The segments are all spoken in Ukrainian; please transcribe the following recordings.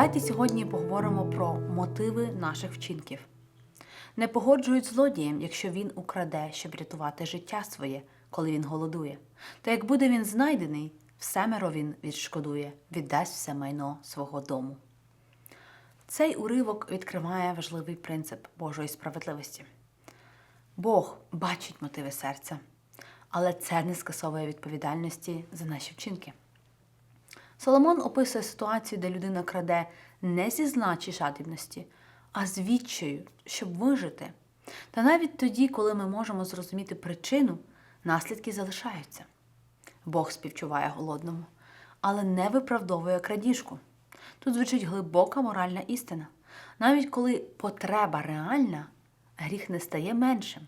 Давайте сьогодні поговоримо про мотиви наших вчинків. Не погоджують злодієм, якщо він украде, щоб рятувати життя своє, коли він голодує. Та як буде він знайдений, всемеро він відшкодує, віддасть все майно свого дому. Цей уривок відкриває важливий принцип Божої справедливості. Бог бачить мотиви серця, але це не скасовує відповідальності за наші вчинки. Соломон описує ситуацію, де людина краде не зі зла чи жадібності, а з відчаю, щоб вижити. Та навіть тоді, коли ми можемо зрозуміти причину, наслідки залишаються. Бог співчуває голодному, але не виправдовує крадіжку. Тут звучить глибока моральна істина. Навіть коли потреба реальна, гріх не стає меншим.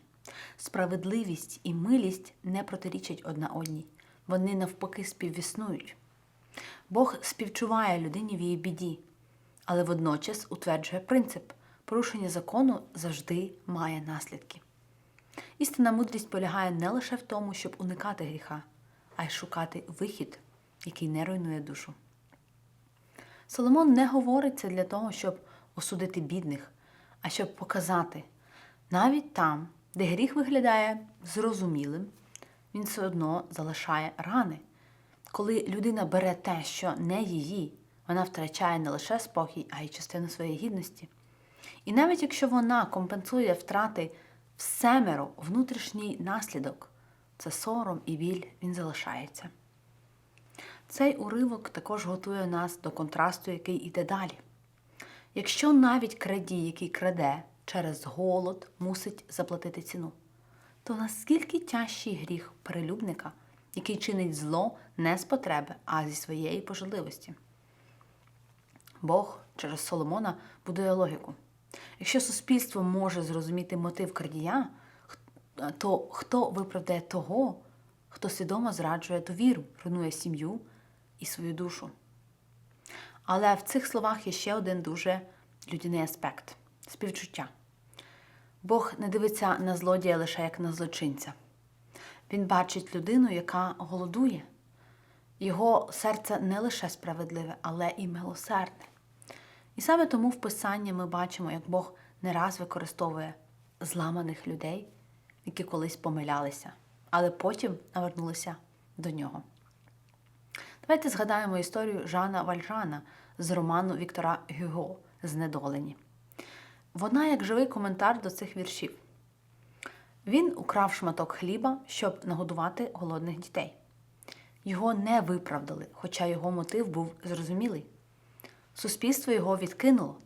Справедливість і милість не протирічать одна одній, вони навпаки співіснують. Бог співчуває людині в її біді, але водночас утверджує принцип порушення закону завжди має наслідки. Істинна мудрість полягає не лише в тому, щоб уникати гріха, а й шукати вихід, який не руйнує душу. Соломон не говорить це для того, щоб осудити бідних, а щоб показати, навіть там, де гріх виглядає зрозумілим, він все одно залишає рани. Коли людина бере те, що не її, вона втрачає не лише спокій, а й частину своєї гідності. І навіть якщо вона компенсує втрати всемеро внутрішній наслідок, це сором і біль він залишається. Цей уривок також готує нас до контрасту, який іде далі. Якщо навіть крадій, який краде через голод, мусить заплатити ціну, то наскільки тяжчий гріх перелюбника, який чинить зло не з потреби, а зі своєї пожадливості? Бог через Соломона будує логіку. Якщо суспільство може зрозуміти мотив крадія, то хто виправдає того, хто свідомо зраджує довіру, руйнує сім'ю і свою душу? Але в цих словах є ще один дуже людяний аспект співчуття. Бог не дивиться на злодія лише як на злочинця. Він бачить людину, яка голодує. Його серце не лише справедливе, але і милосердне. І саме тому в Писанні ми бачимо, як Бог не раз використовує зламаних людей, які колись помилялися, але потім навернулися до нього. Давайте згадаємо історію Жана Вальжана з роману Віктора Гюго Знедолені. Вона як живий коментар до цих віршів. Він украв шматок хліба, щоб нагодувати голодних дітей. Його не виправдали, хоча його мотив був зрозумілий. Суспільство його відкинуло.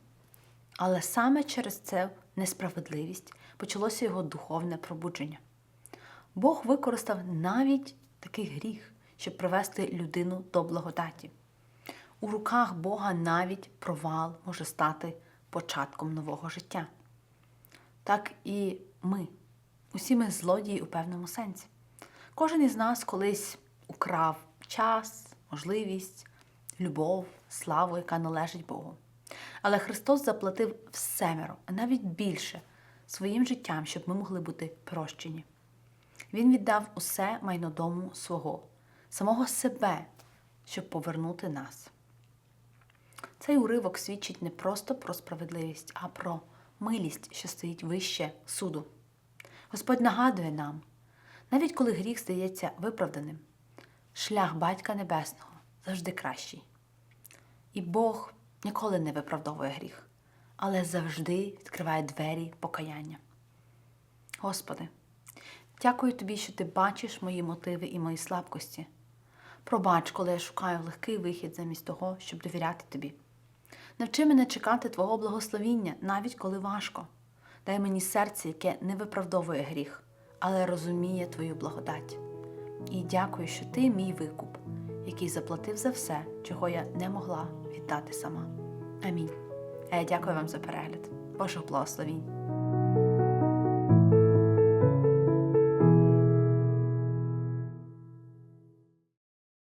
Але саме через це несправедливість почалося його духовне пробудження. Бог використав навіть такий гріх, щоб привести людину до благодаті. У руках Бога навіть провал може стати початком нового життя. Так і ми, усі ми злодії у певному сенсі. Кожен із нас колись украв час, можливість, любов, славу, яка належить Богу. Але Христос заплатив всемеро, а навіть більше своїм життям, щоб ми могли бути прощені. Він віддав усе майно дому свого, самого себе, щоб повернути нас. Цей уривок свідчить не просто про справедливість, а про милість, що стоїть вище суду. Господь нагадує нам, навіть коли гріх здається виправданим, шлях Батька Небесного завжди кращий. І Бог ніколи не виправдовує гріх, але завжди відкриває двері покаяння. Господи, дякую Тобі, що Ти бачиш мої мотиви і мої слабкості. Пробач, коли я шукаю легкий вихід замість того, щоб довіряти Тобі. Навчи мене чекати Твого благословіння, навіть коли важко. Дай мені серце, яке не виправдовує гріх, але розуміє Твою благодать. І дякую, що Ти мій викуп, який заплатив за все, чого я не могла віддати сама. Амінь. А я дякую вам за перегляд. Божих благословінь.